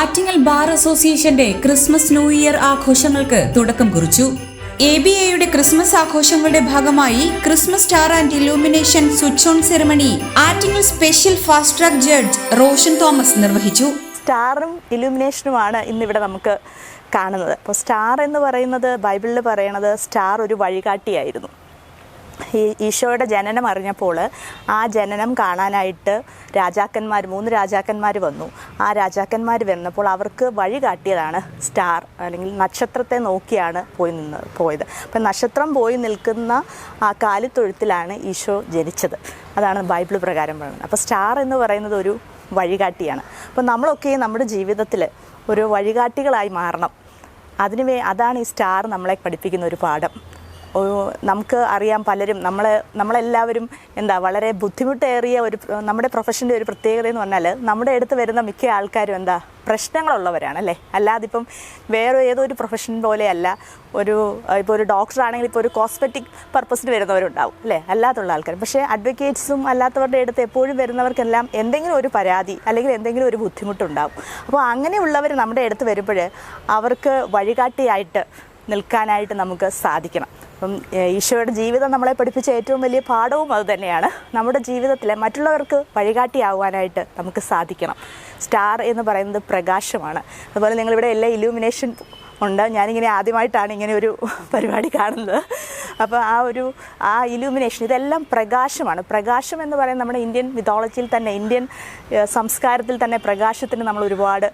Attingal bar അസോസിയേഷന്റെ Christmas new year ആഘോഷങ്ങൾക്ക് തുടക്കം കുറിച്ചു എ ബി എയുടെ ക്രിസ്മസ് ആഘോഷങ്ങളുടെ ഭാഗമായി Christmas star and illumination switch on ceremony Attingal special fast track judge Roshan Thomas നിർവഹിച്ചു സ്റ്റാറും ഇന്ന് ഇന്നിവിടെ നമുക്ക് കാണുന്നത് അപ്പോൾ സ്റ്റാർ എന്ന് പറയുന്നത് ബൈബിളിൽ പറയണത് സ്റ്റാർ ഒരു വഴികാട്ടിയായിരുന്നു ഈ ഈശോയുടെ ജനനം അറിഞ്ഞപ്പോൾ ആ ജനനം കാണാനായിട്ട് രാജാക്കന്മാർ മൂന്ന് രാജാക്കന്മാർ വന്നു ആ രാജാക്കന്മാർ വന്നപ്പോൾ അവർക്ക് വഴി കാട്ടിയതാണ് സ്റ്റാർ അല്ലെങ്കിൽ നക്ഷത്രത്തെ നോക്കിയാണ് പോയി നിന്ന് പോയത് അപ്പം നക്ഷത്രം പോയി നിൽക്കുന്ന ആ കാലിത്തൊഴുത്തിലാണ് ഈശോ ജനിച്ചത് അതാണ് ബൈബിൾ പ്രകാരം പറയുന്നത് അപ്പോൾ സ്റ്റാർ എന്ന് പറയുന്നത് ഒരു വഴികാട്ടിയാണ് അപ്പോൾ നമ്മളൊക്കെ നമ്മുടെ ജീവിതത്തിൽ ഒരു വഴികാട്ടികളായി മാറണം അതിനുവേ അതാണ് ഈ സ്റ്റാർ നമ്മളെ പഠിപ്പിക്കുന്ന ഒരു പാഠം നമുക്ക് അറിയാം പലരും നമ്മൾ നമ്മളെല്ലാവരും എന്താ വളരെ ബുദ്ധിമുട്ടേറിയ ഒരു നമ്മുടെ പ്രൊഫഷൻ്റെ ഒരു പ്രത്യേകത എന്ന് പറഞ്ഞാൽ നമ്മുടെ അടുത്ത് വരുന്ന മിക്ക ആൾക്കാരും എന്താ പ്രശ്നങ്ങളുള്ളവരാണ് അല്ലേ അല്ലാതെ ഇപ്പം വേറെ ഏതോ ഒരു പ്രൊഫഷൻ പോലെയല്ല ഒരു ഇപ്പോൾ ഒരു ഡോക്ടർ ആണെങ്കിൽ ഇപ്പോൾ ഒരു കോസ്മെറ്റിക് പർപ്പസിന് വരുന്നവരുണ്ടാവും അല്ലേ അല്ലാത്തുള്ള ആൾക്കാർ പക്ഷേ അഡ്വക്കേറ്റ്സും അല്ലാത്തവരുടെ അടുത്ത് എപ്പോഴും വരുന്നവർക്കെല്ലാം എന്തെങ്കിലും ഒരു പരാതി അല്ലെങ്കിൽ എന്തെങ്കിലും ഒരു ബുദ്ധിമുട്ടുണ്ടാവും അപ്പോൾ അങ്ങനെയുള്ളവർ നമ്മുടെ അടുത്ത് വരുമ്പോൾ അവർക്ക് വഴികാട്ടിയായിട്ട് നിൽക്കാനായിട്ട് നമുക്ക് സാധിക്കണം അപ്പം ഈശോയുടെ ജീവിതം നമ്മളെ പഠിപ്പിച്ച ഏറ്റവും വലിയ പാഠവും അതുതന്നെയാണ് നമ്മുടെ ജീവിതത്തിലെ മറ്റുള്ളവർക്ക് വഴികാട്ടിയാവാനായിട്ട് നമുക്ക് സാധിക്കണം സ്റ്റാർ എന്ന് പറയുന്നത് പ്രകാശമാണ് അതുപോലെ നിങ്ങളിവിടെ എല്ലാ ഇലൂമിനേഷൻ ഉണ്ട് ഞാനിങ്ങനെ ആദ്യമായിട്ടാണ് ഇങ്ങനെ ഒരു പരിപാടി കാണുന്നത് അപ്പോൾ ആ ഒരു ആ ഇലൂമിനേഷൻ ഇതെല്ലാം പ്രകാശമാണ് പ്രകാശം എന്ന് പറയുന്നത് നമ്മുടെ ഇന്ത്യൻ മിതോളജിയിൽ തന്നെ ഇന്ത്യൻ സംസ്കാരത്തിൽ തന്നെ പ്രകാശത്തിന് നമ്മൾ ഒരുപാട്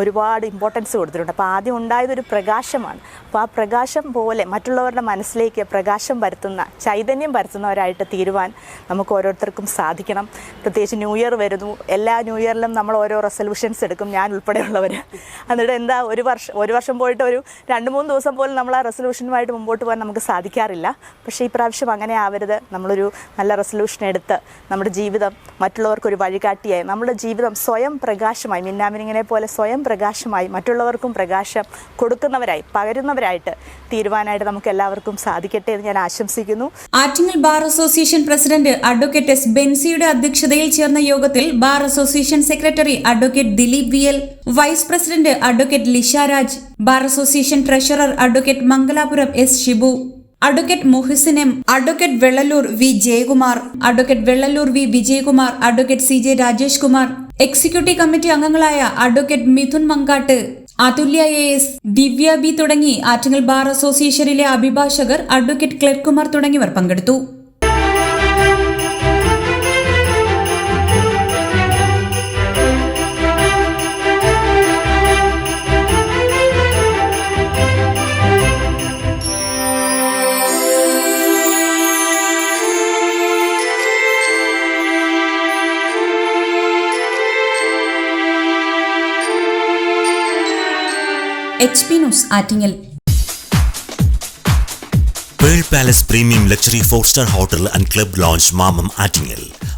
ഒരുപാട് ഇമ്പോർട്ടൻസ് കൊടുത്തിട്ടുണ്ട് അപ്പോൾ ആദ്യം ഉണ്ടായതൊരു പ്രകാശമാണ് അപ്പോൾ ആ പ്രകാശം പോലെ മറ്റുള്ളവരുടെ മനസ്സിലേക്ക് പ്രകാശം വരുത്തുന്ന ചൈതന്യം പരത്തുന്നവരായിട്ട് തീരുവാൻ നമുക്ക് ഓരോരുത്തർക്കും സാധിക്കണം പ്രത്യേകിച്ച് ന്യൂ ഇയർ വരുന്നു എല്ലാ ന്യൂ ഇയറിലും നമ്മൾ ഓരോ റെസൊല്യൂഷൻസ് എടുക്കും ഞാൻ ഉൾപ്പെടെയുള്ളവർ എന്നിട്ട് എന്താ ഒരു വർഷം ഒരു വർഷം പോയിട്ട് ഒരു രണ്ട് മൂന്ന് ദിവസം പോലും നമ്മൾ ആ റെസൊല്യൂഷനുമായിട്ട് മുമ്പോട്ട് പോകാൻ നമുക്ക് സാധിക്കാറില്ല പക്ഷേ ഈ പ്രാവശ്യം അങ്ങനെ ആവരുത് നമ്മളൊരു നല്ല റെസൊല്യൂഷൻ എടുത്ത് നമ്മുടെ ജീവിതം മറ്റുള്ളവർക്കൊരു വഴികാട്ടിയായി നമ്മുടെ ജീവിതം സ്വയം പ്രകാശമായി മിന്നാമിനിങ്ങനെ പോലെ സ്വയം സ്വയം പ്രകാശമായി മറ്റുള്ളവർക്കും പ്രകാശം കൊടുക്കുന്നവരായി പകരുന്നവരായിട്ട് തീരുവാനായിട്ട് നമുക്ക് എല്ലാവർക്കും സാധിക്കട്ടെ എന്ന് ഞാൻ ആശംസിക്കുന്നു Attingal bar association president advocate S ബെൻസിയുടെ അധ്യക്ഷതയിൽ ചേർന്ന യോഗത്തിൽ bar association secretary advocate Dileep V vice president advocate Lisha Raj bar association treasurer advocate Mangalapuram S Shibu advocate Muhisin M advocate Vellalur V Jayakumar advocate Vellalur V Vijayakumar advocate C J Rajesh Kumar executive committee അംഗങ്ങളായ advocate Mithun Mankattu Athulya A S Divya B തുടങ്ങി Attingal bar അസോസിയേഷനിലെ അഭിഭാഷകർ advocate ക്ലർക്കുമാർ തുടങ്ങിയവർ പങ്കെടുത്തു H P news Attingal pearl palace premium luxury four star hotel and club lounge Mamam Attingal